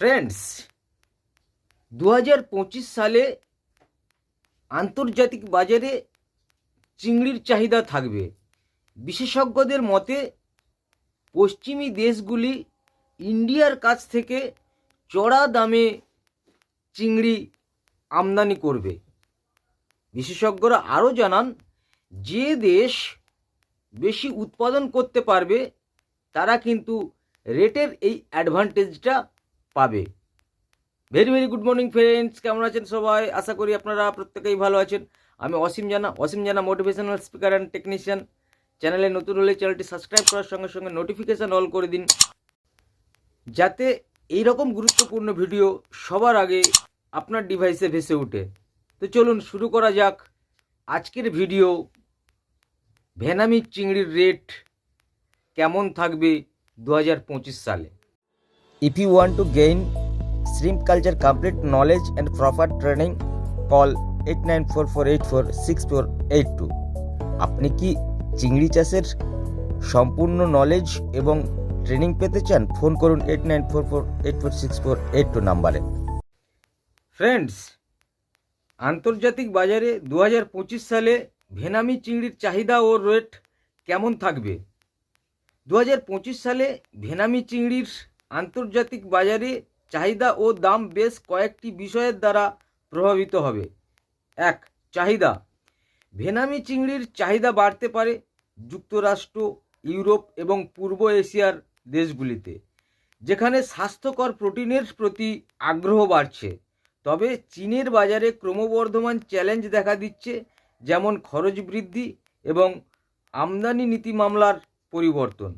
Friends দু হাজার পঁচিশ সালে আন্তর্জাতিক বাজারে চিংড়ির চাহিদা থাকবে। বিশেষজ্ঞদের মতে, পশ্চিমী দেশগুলি ইন্ডিয়ার কাছ থেকে চড়া দামে চিংড়ি আমদানি করবে। বিশেষজ্ঞরা আরও জানান, যে দেশ বেশি উৎপাদন করতে পারবে, তারা কিন্তু রেটের এই অ্যাডভান্টেজটা পাবে। Very very good morning friends কেমন আছেন সবাই? আশা করি আপনারা প্রত্যেকেই ভালো আছেন। আমি অসীম জানা অসীম জানা মোটিভেশনাল স্পিকার অ্যান্ড টেকনিশিয়ান চ্যানেলে নতুন হলে চ্যানেলটি সাবস্ক্রাইব করার সঙ্গে সঙ্গে নোটিফিকেশান অল করে দিন। যাতে এই রকম গুরুত্বপূর্ণ ভিডিও সবার আগে আপনার ডিভাইসে ভেসে ওঠে তো চলুন শুরু করা যাক। আজকের ভিডিও ভেনামি চিংড়ির রেট কেমন থাকবে দু হাজার পঁচিশ সালে? If you want to gain shrimp culture complete knowledge and proper training, call 8944846482 আপনি কি চিংড়ি চাষের সম্পূর্ণ নলেজ এবং ট্রেনিং পেতে চান? ফোন করুন eight nine four four eight four six four eight two নাম্বারে। ফ্রেন্ডস আন্তর্জাতিক বাজারে দু হাজার পঁচিশ সালে ভেনামি চিংড়ির চাহিদা ও রেট কেমন থাকবে? দু হাজার পঁচিশ সালে ভেনামি চিংড়ির আন্তর্জাতিক বাজারে চাহিদা ও দাম বেশ কয়েকটি বিষয়ের দ্বারা প্রভাবিত হবে। এক, চাহিদা। ভেনামি চিংড়ির চাহিদা বাড়তে পারে যুক্তরাষ্ট্র, ইউরোপ এবং পূর্ব এশিয়ার দেশগুলিতে, যেখানে স্বাস্থ্যকর প্রোটিনের প্রতি আগ্রহ বাড়ছে। তবে চীনের বাজারে ক্রমবর্ধমান চ্যালেঞ্জ দেখা দিচ্ছে, যেমন খরচ বৃদ্ধি এবং আমদানি নীতি মামলার পরিবর্তন।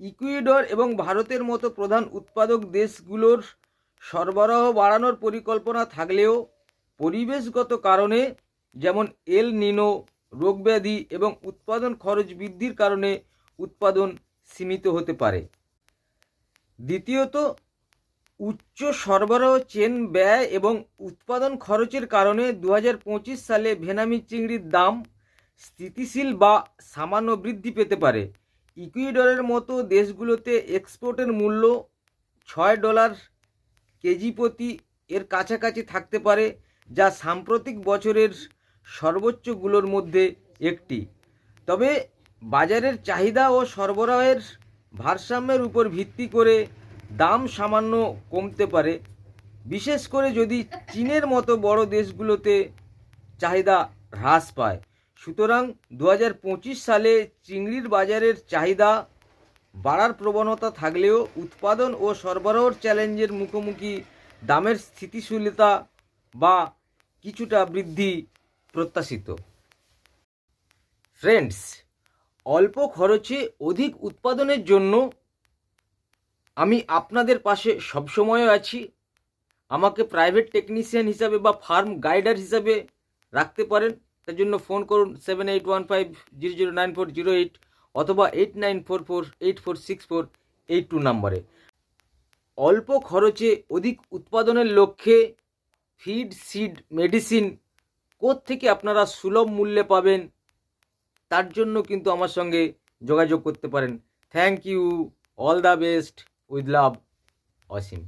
ইকুয়েডর এবং ভারতের মতো প্রধান উৎপাদক দেশগুলোর সরবরাহ বাড়ানোর পরিকল্পনা থাকলেও পরিবেশগত কারণে, যেমন এল নিনো রোগব্যাধি এবং উৎপাদন খরচ বৃদ্ধির কারণে উৎপাদন সীমিত হতে পারে। দ্বিতীয়ত, উচ্চ সরবরাহ চেন ব্যয় এবং উৎপাদন খরচের কারণে দু হাজার পঁচিশ সালে ভেনামি চিংড়ির দাম স্থিতিশীল বা সামান্য বৃদ্ধি পেতে পারে। ইকুয়েডরের মতো দেশগুলোতে এক্সপোর্টের মূল্য ছয় ডলার কেজি প্রতি এর কাছাকাছি থাকতে পারে, যা সাম্প্রতিক বছরের সর্বোচ্চগুলোর মধ্যে একটি। তবে বাজারের চাহিদা ও সরবরাহের ভারসাম্যের উপর ভিত্তি করে দাম সামান্য কমতে পারে। বিশেষ করে যদি চীনের মতো বড় দেশগুলোতে চাহিদা হ্রাস পায়। সুতরাং দু হাজার পঁচিশ সালে চিংড়ির বাজারের চাহিদা বাড়ার প্রবণতা থাকলেও উৎপাদন ও সরবরাহর চ্যালেঞ্জের মুখোমুখি দামের স্থিতিশীলতা বা কিছুটা বৃদ্ধি প্রত্যাশিত। ফ্রেন্ডস অল্প খরচে অধিক উৎপাদনের জন্য আমি আপনাদের পাশে সবসময় আছি। আমাকে প্রাইভেট টেকনিশিয়ান হিসাবে বা ফার্ম গাইডার হিসাবে রাখতে পারেন। তার জন্য ফোন করুন seven eight one five zero zero nine four zero eight অথবা eight nine four four eight four six four eight two নাম্বারে। অল্প খরচে অধিক উৎপাদনের লক্ষ্যে ফিড সিড মেডিসিন থেকে আপনারা সুলভ মূল্যে পাবেন, তার জন্য কিন্তু আমার সঙ্গে যোগাযোগ করতে পারেন। Thank you all the best with love Asim